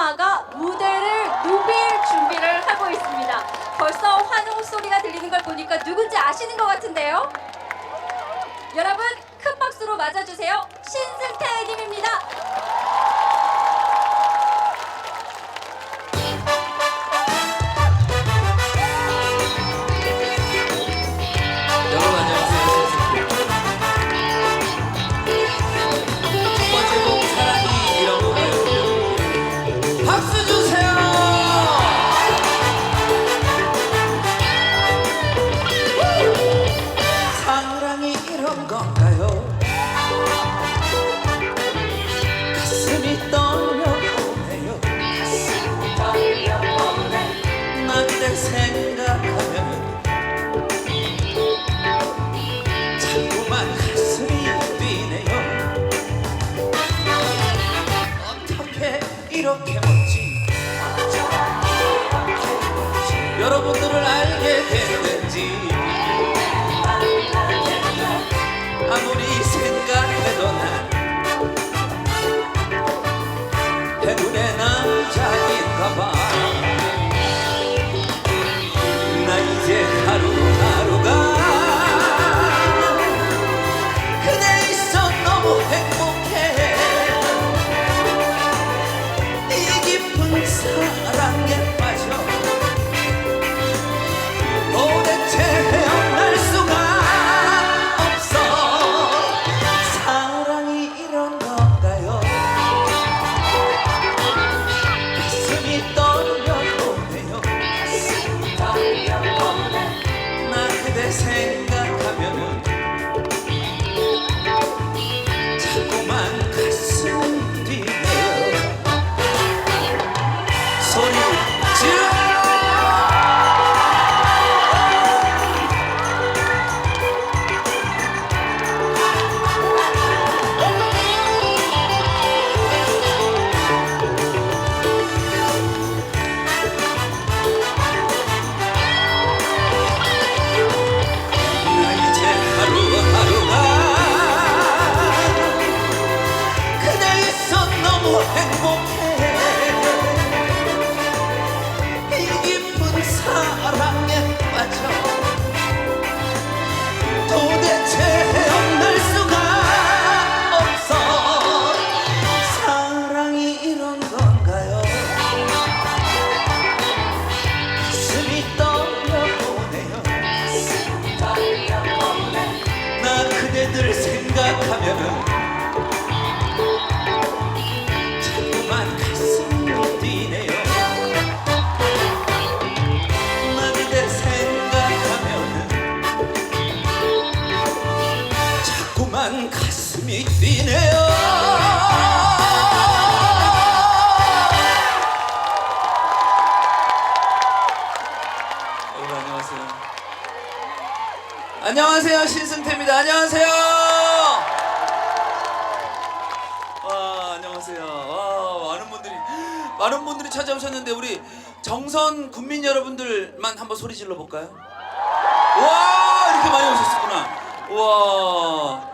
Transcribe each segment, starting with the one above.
엄마가 무대를 누빌 준비를 하고 있습니다. 벌써 환호 소리가 들리는 걸 보니까 누군지 아시는 것 같은데요. 여러분 큰 박수로 맞아주세요. 신승태 님입니다. 가 남자인가봐 안녕하세요 와 안녕하세요 와 많은 분들이 많은 분들이 찾아오셨는데 우리 정선 군민 여러분들만 한번 소리 질러 볼까요? 와 이렇게 많이 오셨구나 와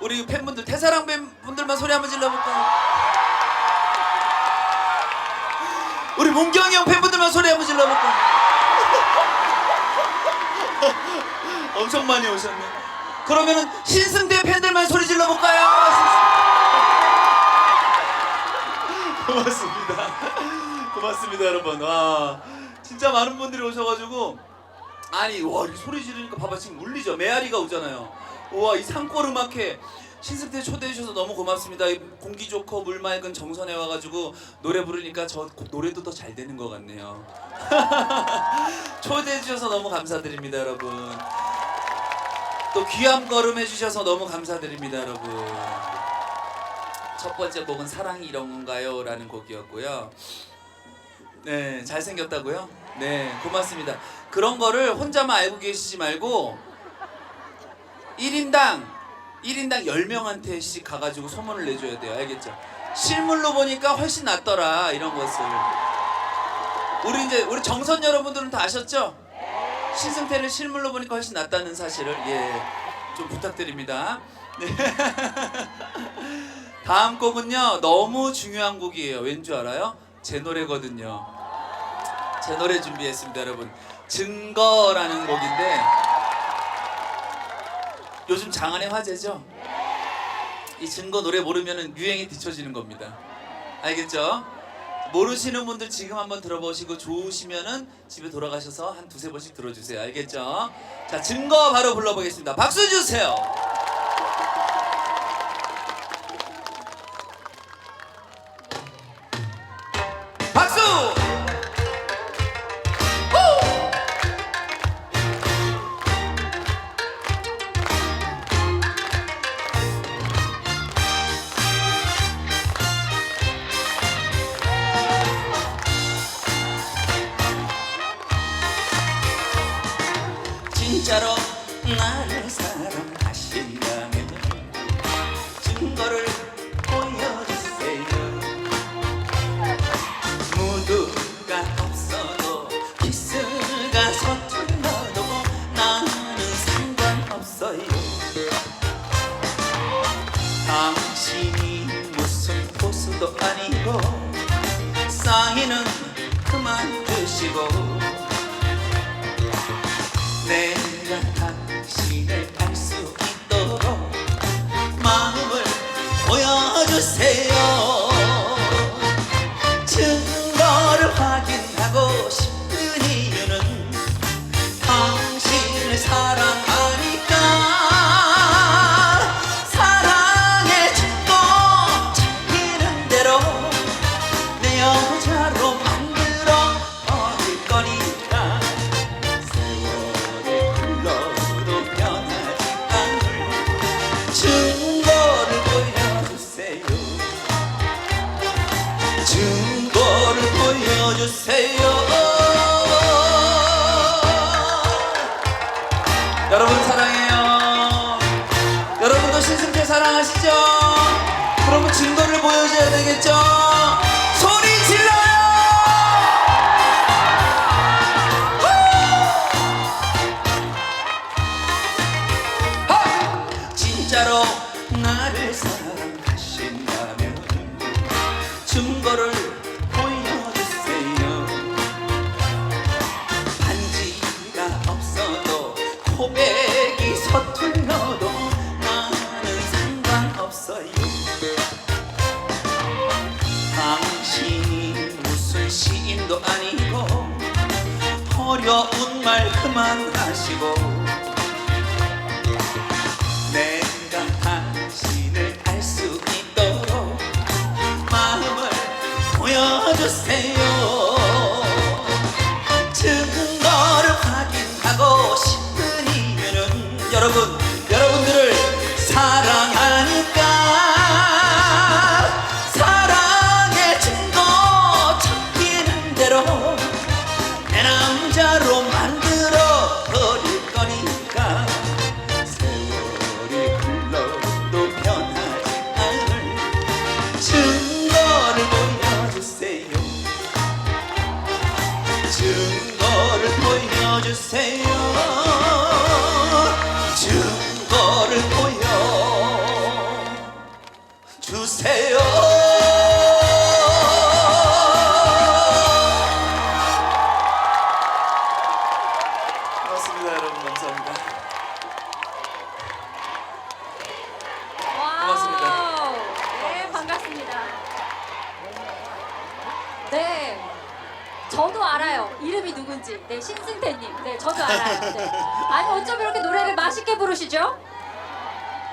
우리 팬분들 태사랑 팬분들만 소리 한번 질러 볼까요? 우리 문경이 형 팬분들만 소리 한번 질러 볼까요? 엄청 많이 오셨네. 그러면은 신승대 팬들만 소리 질러 볼까요? 고맙습니다. 고맙습니다, 여러분. 와, 진짜 많은 분들이 오셔가지고 아니 와 이렇게 소리 지르니까 봐봐 지금 울리죠. 메아리가 오잖아요. 와이 산골 음악회 신승태 초대해 주셔서 너무 고맙습니다. 이 공기 좋고 물 맑은 정선에 와가지고 노래 부르니까 저 노래도 더 잘 되는 것 같네요. 초대해 주셔서 너무 감사드립니다, 여러분. 또 귀한 걸음 해주셔서 너무 감사드립니다, 여러분. 첫 번째 곡은 사랑이 이런 건가요? 라는 곡이었고요. 네, 잘생겼다고요? 네, 고맙습니다. 그런 거를 혼자만 알고 계시지 말고 1인당 1인당 10명한테씩 가가지고 소문을 내줘야 돼요. 알겠죠? 실물로 보니까 훨씬 낫더라 이런 것을. 우리 이제 우리 정선 여러분들은 다 아셨죠? 신승태를 실물로 보니까 훨씬 낫다는 사실을 예 좀 부탁드립니다. 네. 다음 곡은요 너무 중요한 곡이에요. 왠 줄 알아요? 제 노래거든요. 제 노래 준비했습니다, 여러분. 증거라는 곡인데 요즘 장안의 화제죠? 이 증거 노래 모르면 유행에 뒤처지는 겁니다. 알겠죠? 모르시는 분들 지금 한번 들어보시고 좋으시면은 집에 돌아가셔서 한 두세 번씩 들어주세요. 알겠죠? 자, 증거 바로 불러보겠습니다. 박수 주세요. 그 되겠죠? 소리 질러요! 하! 진짜로 나를 사랑하신다면 증거를 보여주세요 반지가 없어도 고백 그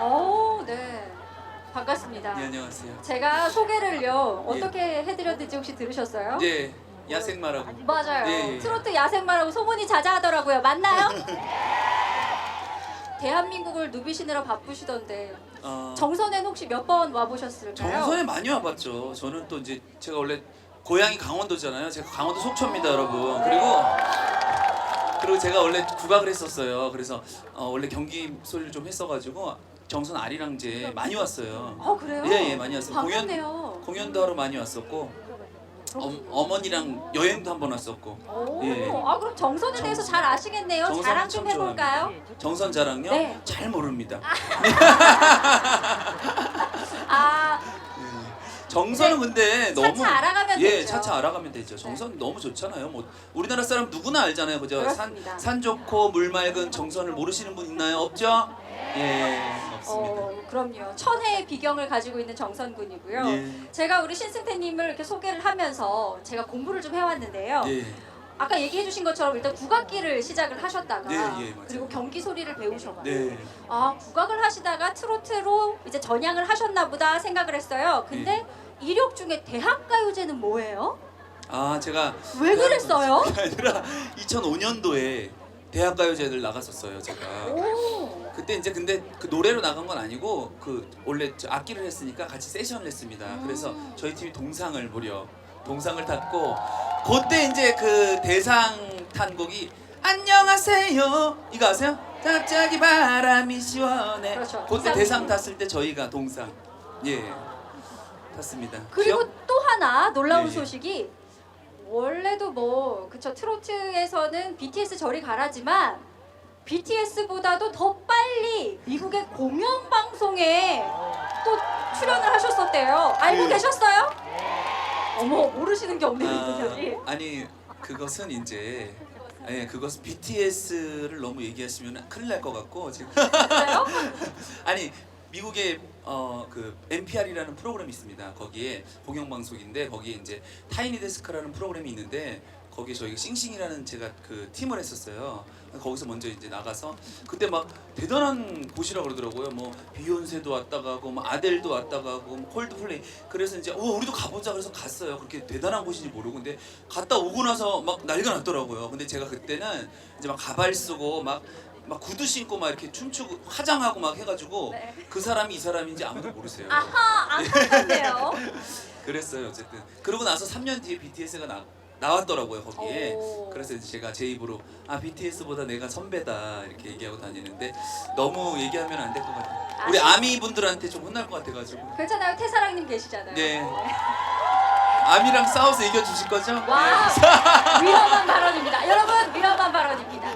오, 네. 반갑습니다. 네 안녕하세요 제가 소개를요, 예. 어떻게 해드렸는지 혹시 들으셨어요? 네 야생마라고 맞아요. 예, 예. 트로트 야생마라고 소문이 자자하더라고요. 맞나요? 대한민국을 누비시느라 바쁘시던데 어, 정선엔 혹시 몇 번 와보셨을까요? 정선에 많이 와봤죠. 저는 또 이제 제가 원래 고향이 강원도잖아요. 제가 강원도 속초입니다, 여러분. 그리고 그리고 제가 원래 국악을 했었어요. 그래서 어, 원래 경기 소리를 좀 했어가지고 정선 아리랑제 많이 왔어요. 어 그래요? 예, 예, 많이 왔어요. 공연 반갑네요. 공연도 하러 많이 왔었고 어, 어머니랑 여행도 한 번 왔었고 오, 예. 아 그럼 정선에 대해서 잘 아시겠네요. 정선 자랑 참좀 해볼까요? 정선 자랑요? 네. 잘 모릅니다. 아 정선은 근데 너무 차차 알아가면 예, 되죠. 네. 차차 알아가면 되죠. 정선 너무 좋잖아요. 뭐 우리나라 사람 누구나 알잖아요. 그죠? 산, 그렇습니다. 산 좋고 물 맑은 정선을 모르시는 분 있나요? 없죠? 예, 없습니다. 어, 그럼요. 천혜의 비경을 가지고 있는 정선군이고요. 예. 제가 우리 신승태님을 이렇게 소개를 하면서 제가 공부를 좀 해왔는데요. 예. 아까 얘기해 주신 것처럼 일단 국악기를 시작을 하셨다가 네, 예, 맞아요. 그리고 경기 소리를 배우셔가지고 네. 아 국악을 하시다가 트로트로 이제 전향을 하셨나 보다 생각을 했어요. 근데 네. 이력 중에 대학가요제는 뭐예요? 아, 제가 왜 그랬어요? 그게 아니라 2005년도에 대학가요제를 나갔었어요, 제가. 오. 그때 이제 근데 그 노래로 나간 건 아니고 그 원래 저 악기를 했으니까 같이 세션을 했습니다. 음. 그래서 저희 팀이 동상을 무려 동상을 탔고 그때 이제 그 대상 탄 곡이 안녕하세요 이거 아세요? 갑자기 바람이 시원해. 그렇죠. 그때 동상. 대상 탔을 때 저희가 동상 예 탔습니다. 그리고 기억? 또 하나 놀라운 예, 예. 소식이 원래도 뭐 그쵸 트로트에서는 BTS 저리 가라지만 BTS보다도 더 빨리 미국의 공연 방송에 또 출연을 하셨었대요. 알고 그- 계셨어요? 어머 모르시는 게 없네요 이분들이. 아, 아니 그것은 이제 예, 그것은 BTS를 너무 얘기하시면 큰일 날 것 같고 지금 진짜요? 아니 미국의 어 그 NPR이라는 프로그램이 있습니다. 거기에 공영 방송인데 거기에 이제 타이니 데스크라는 프로그램이 있는데 거기에 저희가 싱싱이라는 제가 그 팀을 했었어요. 거기서 먼저 이제 나가서 그때 막 대단한 곳이라 그러더라고요. 뭐 비욘세도 왔다 가고 뭐 아델도 왔다 가고 뭐 콜드플레이 그래서 이제 어 우리도 가보자 그래서 갔어요. 그렇게 대단한 곳인지 모르고 근데 갔다 오고 나서 막 난리가 났더라고요. 근데 제가 그때는 이제 막 가발 쓰고 막 막 구두 신고 막 이렇게 춤추고 화장하고 막 해가지고 네. 그 사람이 이 사람인지 아무도 모르세요. 아하 안 봤네요. 그랬어요 어쨌든. 그러고 나서 3년 뒤에 BTS가 나 나왔더라고요 거기에. 오. 그래서 이제 제가 제 입으로 아 BTS보다 내가 선배다 이렇게 얘기하고 다니는데 너무 얘기하면 안 될 것 같아요. 우리 아쉽- 아미 분들한테 좀 혼날 것 같아가지고. 괜찮아요 태사랑님 계시잖아요. 네. 아미랑 싸워서 이겨 주실 거죠? 와 위험한 발언입니다. 여러분 위험한 발언입니다.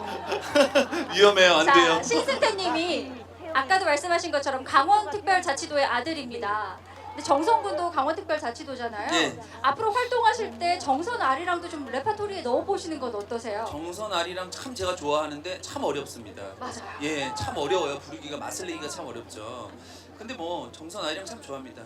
네. 위험해요 안 자, 돼요. 신승태님이 아까도 말씀하신 것처럼 강원특별자치도의 아들입니다. 근데 정성군도 강원특별자치도잖아요. 네. 앞으로 활동하실 때 정선 아리랑도 좀 레파토리에 넣어보시는 건 어떠세요? 정선 아리랑 참 제가 좋아하는데 참 어렵습니다. 맞아요. 예, 참 어려워요. 부르기가 맛을 내기가 참 어렵죠. 근데 뭐 정선 아이랑 참 좋아합니다.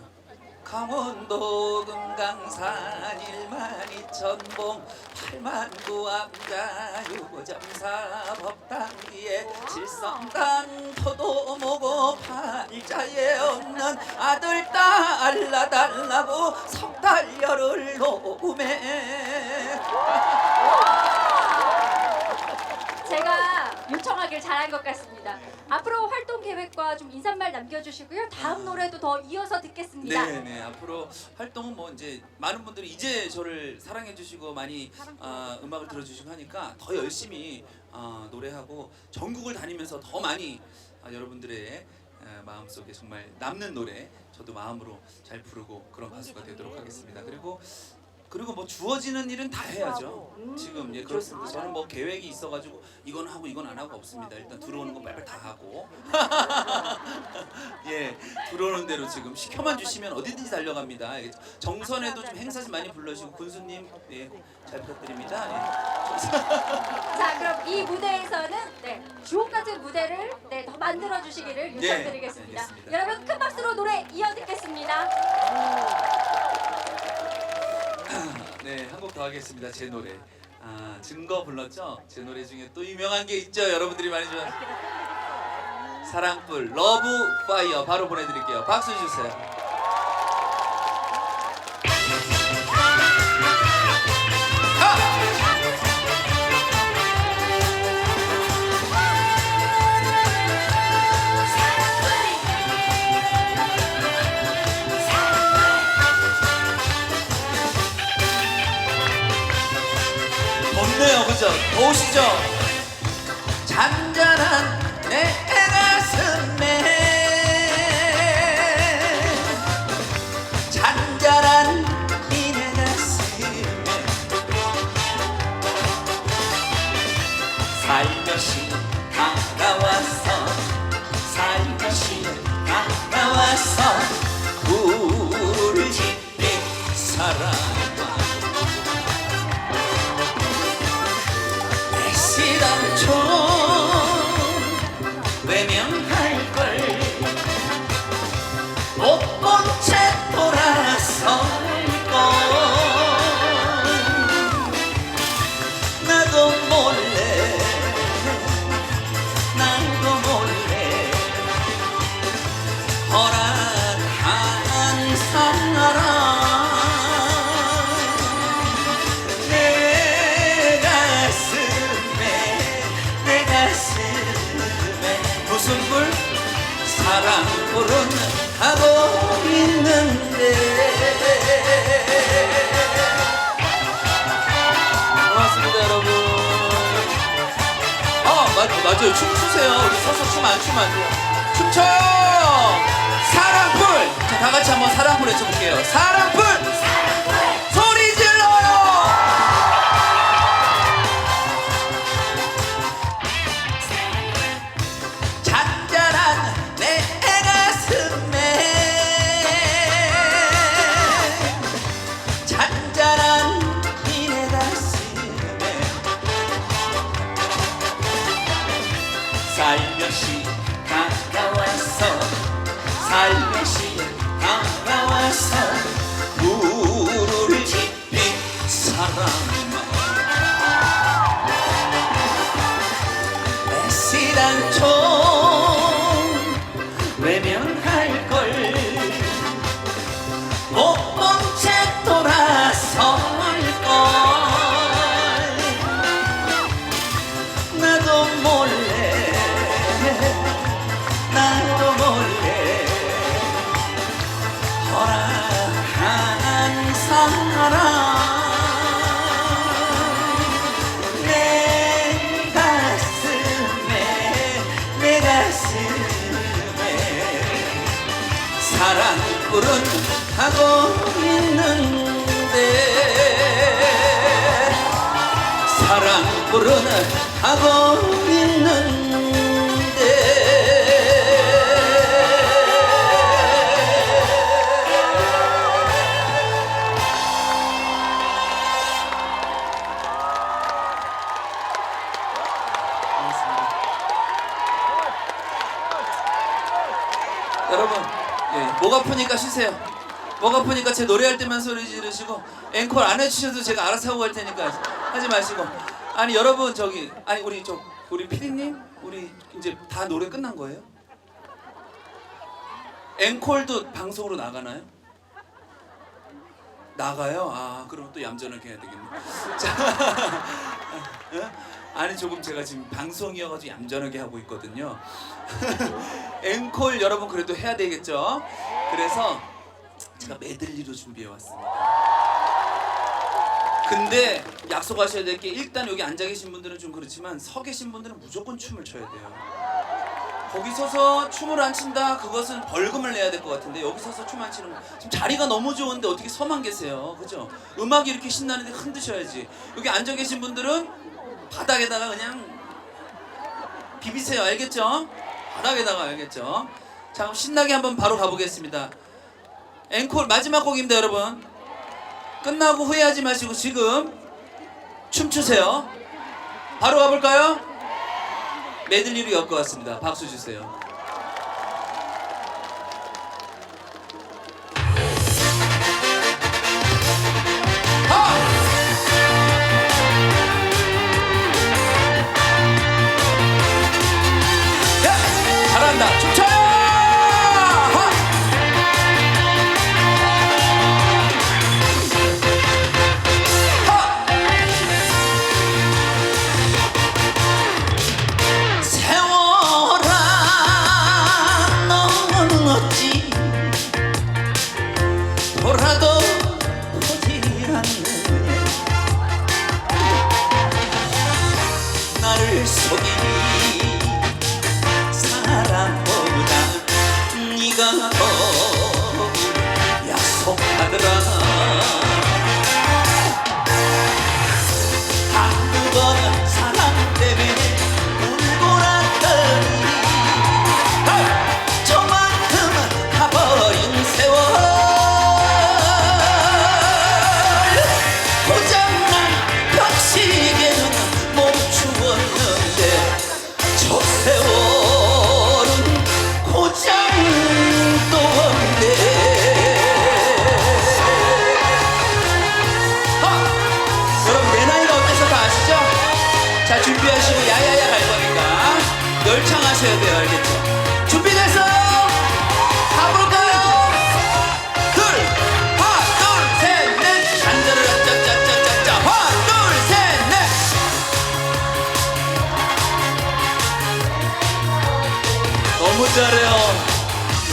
강원도 금강산 일만 이천봉 팔만구 암자 유고점사 법당기에 칠성당 토도모고 팔자에 없는 아들 딸 낳달라고 석달 열을 놓음에 제가 요청하길 잘한 것 같습니다. 앞으로 활동 계획과 좀 인사말 남겨주시고요. 다음 노래도 더 이어서 듣겠습니다. 네, 네. 앞으로 활동은 뭐 이제 많은 분들이 이제 저를 사랑해 주시고 많이 아, 음악을 들어 주시고 하니까 더 열심히 아, 노래하고 전국을 다니면서 더 많이 아, 여러분들의 아, 마음속에 정말 남는 노래 저도 마음으로 잘 부르고 그런 가수가 되도록 하겠습니다. 그리고 그리고 뭐 주어지는 일은 다 해야죠. 지금 예 그렇습니다. 저는 뭐 계획이 있어가지고 이건 하고 이건 안 하고 없습니다. 일단 들어오는 거 빨리 다 하고 예 들어오는 대로 지금 시켜만 주시면 어디든지 달려갑니다. 정선에도 좀 행사 좀 많이 불러주시고 군수님 예잘 부탁드립니다. 예. 자, 그럼 이 무대에서는 네, 주옥 같은 무대를 네, 더 만들어 주시기를 요청드리겠습니다. 알겠습니다. 여러분 큰 박수로 노래 이어 듣겠습니다. 네, 한 곡 더 하겠습니다. 제 노래. 아, 증거 불렀죠? 제 노래 중에 또 유명한 게 있죠. 여러분들이 많이 좋아. 사랑불 러브 파이어 바로 보내 드릴게요. 박수 주세요. 덥네요, 그죠? 더우시죠? 잔잔한 내 사랑불은 하고 있는데 여러분, 예, 목 아프니까 쉬세요. 목 아프니까 제 노래할 때만 소리 지르시고 앵콜 안 해주셔도 제가 알아서 하고 갈 테니까 하지 마시고. 아니 여러분 저기 아니 우리 저 우리 피디님 우리 이제 다 노래 끝난 거예요? 앵콜도 방송으로 나가나요? 나가요? 아 그럼 또 얌전하게 해야 되겠네. 자, 어? 아니 조금 제가 지금 방송이어가지고 얌전하게 하고 있거든요. 앵콜 여러분 그래도 해야 되겠죠? 그래서 제가 메들리로 준비해 왔습니다. 근데 약속하셔야 될 게 일단 여기 앉아 계신 분들은 좀 그렇지만 서 계신 분들은 무조건 춤을 춰야 돼요. 거기 서서 춤을 안 춘다 그것은 벌금을 내야 될 것 같은데 여기 서서 춤 안 추는 거. 지금 자리가 너무 좋은데 어떻게 서만 계세요? 그죠? 음악이 이렇게 신나는데 흔드셔야지. 여기 앉아 계신 분들은 바닥에다가 그냥 비비세요. 알겠죠? 바닥에다가 알겠죠? 자 그럼 신나게 한번 바로 가보겠습니다. 앵콜 마지막 곡입니다 여러분 끝나고 후회하지 마시고 지금 춤추세요 바로 가볼까요? 메들리로 엮어 왔습니다. 박수 주세요. 잘한다.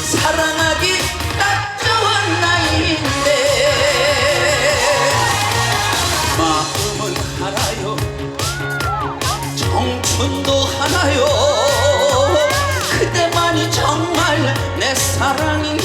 사랑하기 딱 좋은 나이인데. 마음은 하나요? 청춘도 하나요? 그대만이 정말 내 사랑인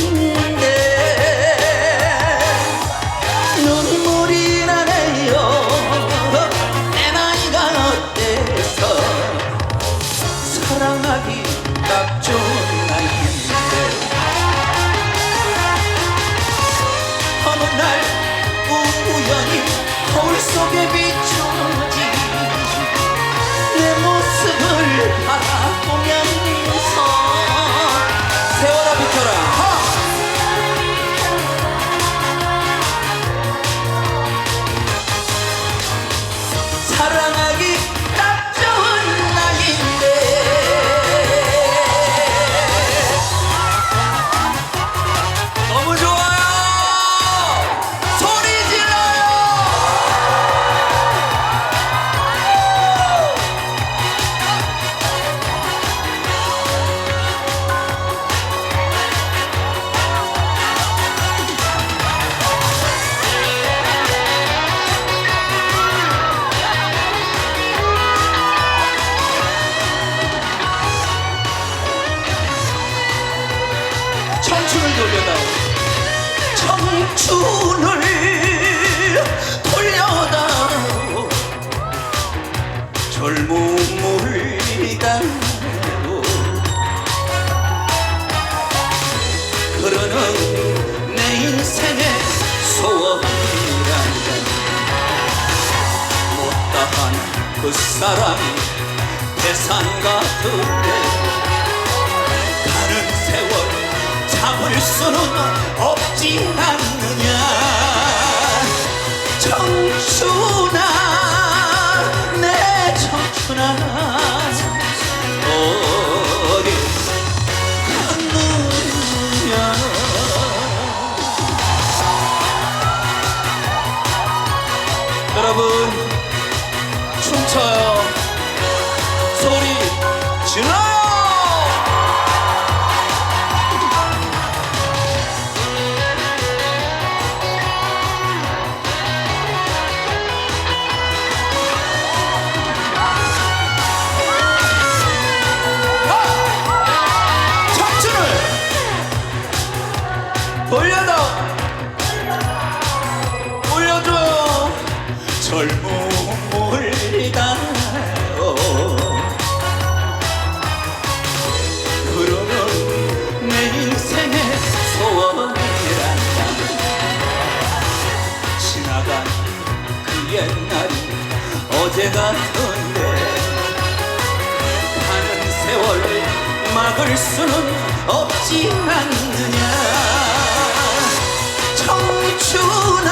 청춘을 돌려다오. 젊음을 다오 흐르는 내 인생의 소원이란다. 못다한 그 사람이 대산 같은데 수는 없지 않느냐. 청춘아 내 청춘아. 어디 갔느냐. 여러분 어제 같은데? 가는 세월을 막을 수는 없지 않느냐? 청춘아